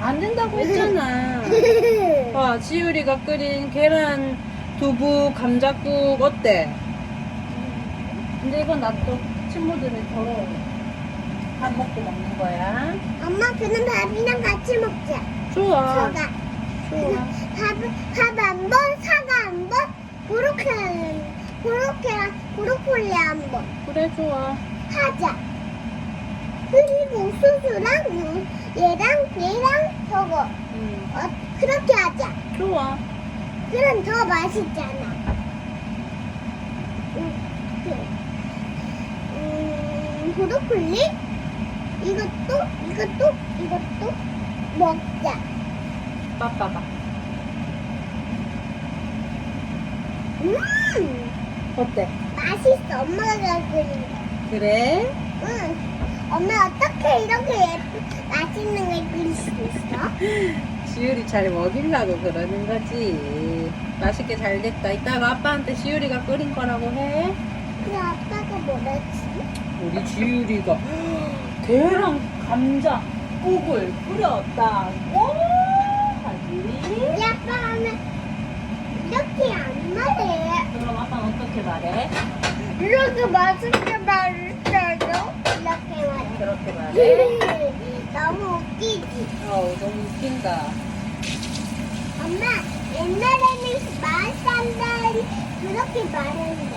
안 된다고 했잖아. 아. 와, 지율이가 끓인 계란 두부 감자국 어때? 근데 이건 놔둬. 친구들은 더러워. 밥 먹고 먹는 거야. 엄마 그는 밥이랑 같이 먹자. 좋아. 사과. 좋아. 밥밥한 번, 사과 한 번, 그렇게 그렇게 브로콜리 한 번 그래, 좋아. 하자. 그리고 수수랑 유- 얘랑 얘랑 저거 음, 어, 그렇게 하자. 좋아. 그럼 더 맛있잖아. 음, 그, 음, 브로콜리 이것도 이것도 이것도 먹자. 빠빠봐. 음, 어때? 맛있어. 엄마가 끓인 거. 그래? 응. 엄마 어떻게 이렇게 예쁜 맛있는 걸 끓일 수 있어? 지율이 잘 먹이려고 그러는 거지. 맛있게 잘 됐다. 이따가 아빠한테 지율이가 끓인 거라고 해. 그 아빠가 뭐랬지? 우리 지율이가 계란 감자 국을 끓였다고 하지. 우리 아빠 하면 이렇게 안 말해. 그럼 아빠는 어떻게 말해? 이렇게 맛있게 말해. 그렇게 말해? 너무 웃기지? 어, 너무 웃긴다. 엄마, 옛날에는 마을 사람들이 그렇게 말했는데.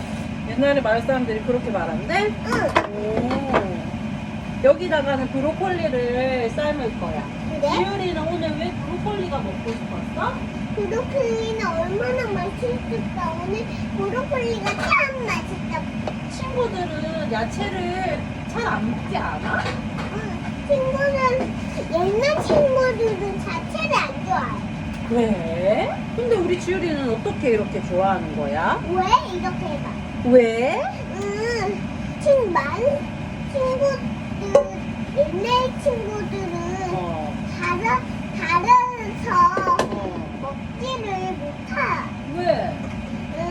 옛날에 마을 사람들이 그렇게 말한대? 응, 오. 여기다가는 브로콜리를 삶을 거야. 그래? 지율이는 오늘 왜 브로콜리가 먹고 싶었어? 브로콜리는 얼마나 맛있을까? 오늘 브로콜리가 참 맛있다. 친구들은 야채를 잘안 먹지 않아? 응, 친구는, 옛날 친구들은 자체를 안 좋아해. 왜? 근데 우리 지율이는 어떻게 이렇게 좋아하는 거야? 왜? 이렇게 해봐. 왜? 응, 친, 많은 친구들, 옛날 친구들은 어, 다른, 다른서 어. 먹지를 못하. 왜? 응.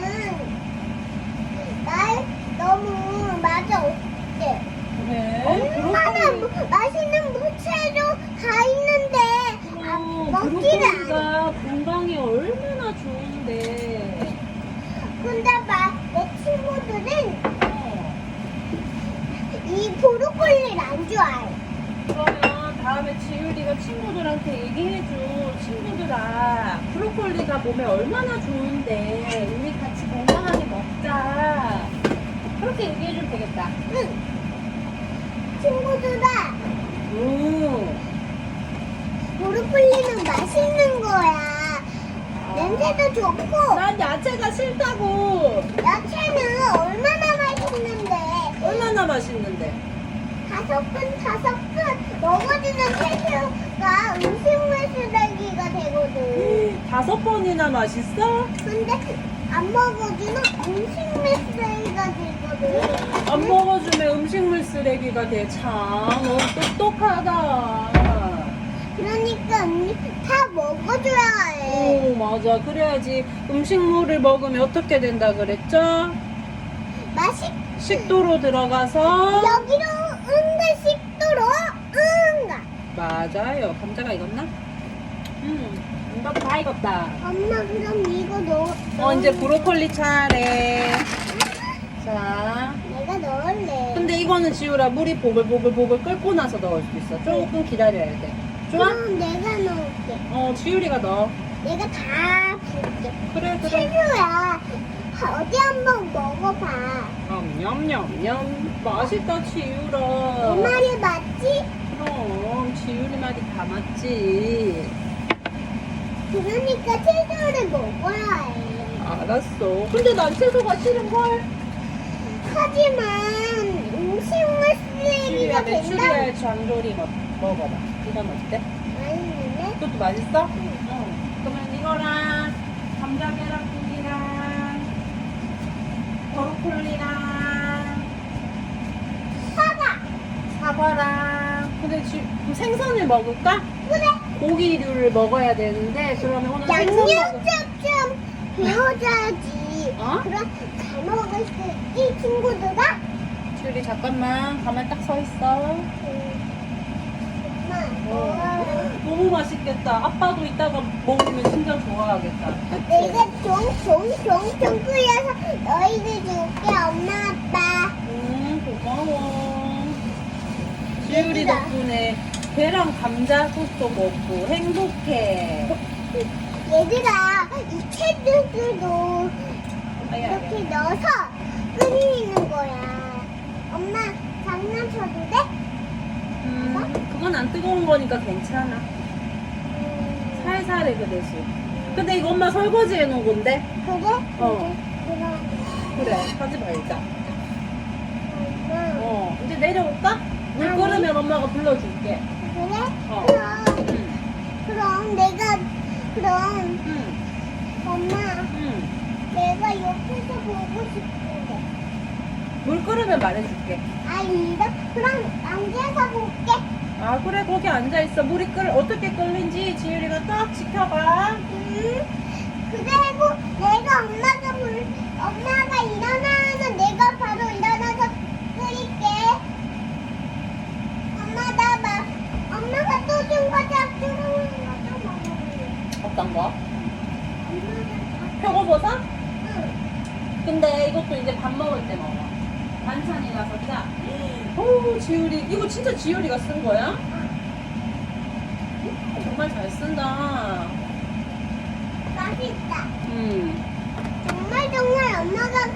날 너무 맛이 없대. 왜? 얼마나 브로콜리. 무- 맛있는 무채도 다 있는데 아, 먹지를 않아. 브로콜리가 건강에 얼마나 좋은데. 근데 막 내 친구들은 어. 이 브로콜리를 안 좋아해. 그러면 다음에 지율이가 친구들한테 얘기해줘. 친구들아, 브로콜리가 몸에 얼마나 좋은데 우리 같이 건강하게 먹자. 그렇게 얘기해주면 되겠다. 응. 친구들아, 오. 브로콜리는 맛있는 거야. 냄새도 좋고 난 야채가 싫다고. 야채는 얼마나 맛있는데 얼마나 맛있는데? 다섯 분 다섯 분 먹어주는 채소가 음식물 쓰레기가 되거든. 다섯 번이나 맛있어? 근데 안 먹어주면 음식물 쓰레기가 되거든. 안 먹어주면 음식물 쓰레기가 돼. 참, 너 똑똑하다. 그러니까 언니 다 먹어줘야 해. 오, 맞아. 그래야지 음식물을 먹으면 어떻게 된다 그랬죠? 맛있 식도로 들어가서. 여기로 응가 식도로 응가. 맞아요. 감자가 익었나? 음, 이것도 다 익었다. 엄마 그럼 이거 넣어. 어, 이제 브로콜리 차례. 자. 내가 넣을래. 근데 이거는 지우라 물이 보글보글보글 끓고 나서 넣을 수 있어. 조금 기다려야 돼. 좋아? 그럼 내가 넣을게. 어, 지율이가 넣어. 내가 다 부을게. 그래, 그래. 채소야. 어디 한번 먹어봐. 음, 냠냠냠. 맛있다, 내 지율아. 말이 맞지? 그럼, 지율이 말이 다 맞지. 그러니까 채소를 먹어야 해. 알았어. 근데 난 채소가 싫은걸? 하지만 음식물 쓰레기가 된다. 메추리알 장조림 먹- 먹어봐. 이건 어때? 아니네. 그것도 맛있어? 응. 그러면 이거랑 감자 계란국이랑 버로콜리랑 사과. 사과랑 근데 지금 생선을 먹을까? 그래. 고기류를 먹어야 되는데 그러면 오늘 생선 먹을 양념장 좀 배워줘야지. 어? 그럼 잘 먹을 수 있지 친구들아? 지율이 잠깐만 가만 딱 서 있어 음. 맛있겠다. 아빠도 이따가 먹으면 진짜 좋아하겠다. 내가 종종종종 끓여서 너희들 줄게 엄마 아빠 음, 고마워. 지율이 얘들아. 덕분에 계란 감자국도 먹고 행복해. 얘들아 이 아야, 이렇게 넣어서 끓이는 거야 엄마 장난쳐도 돼? 음, 그건 안 뜨거운 거니까 괜찮아. 음, 살살해 그 대신. 근데 이거 엄마 설거지 해놓은 건데? 그래? 어. 그래, 하지 말자. 엄마 어, 이제 내려올까? 물 아니. 끓으면 엄마가 불러줄게. 그래? 어. 그럼 응, 그럼 내가 그럼 응, 엄마 응. 내가 옆에서 보고 싶은데 물 끓으면 말해줄게. 아니다 그럼 앉아서 볼게 아, 그래, 거기 앉아 있어. 물이 끓, 어떻게 끓는지 지율이가 딱 지켜봐. 음 그리고 내가 엄마가 물 엄마가 일어나면 내가 바로 일어나서 끓일게 엄마 나 봐 엄마가 또 준거 잡수는 거좀 먹어 어떤 거? 엄마가 표고버섯? 응. 근데 이것도 이제 밥 먹을 때 먹어. 반찬이라서 짜. 오, 지율이. 이거 진짜 지율이가 쓴 거야? 정말 잘 쓴다. 맛있다 음. 정말 정말 엄마가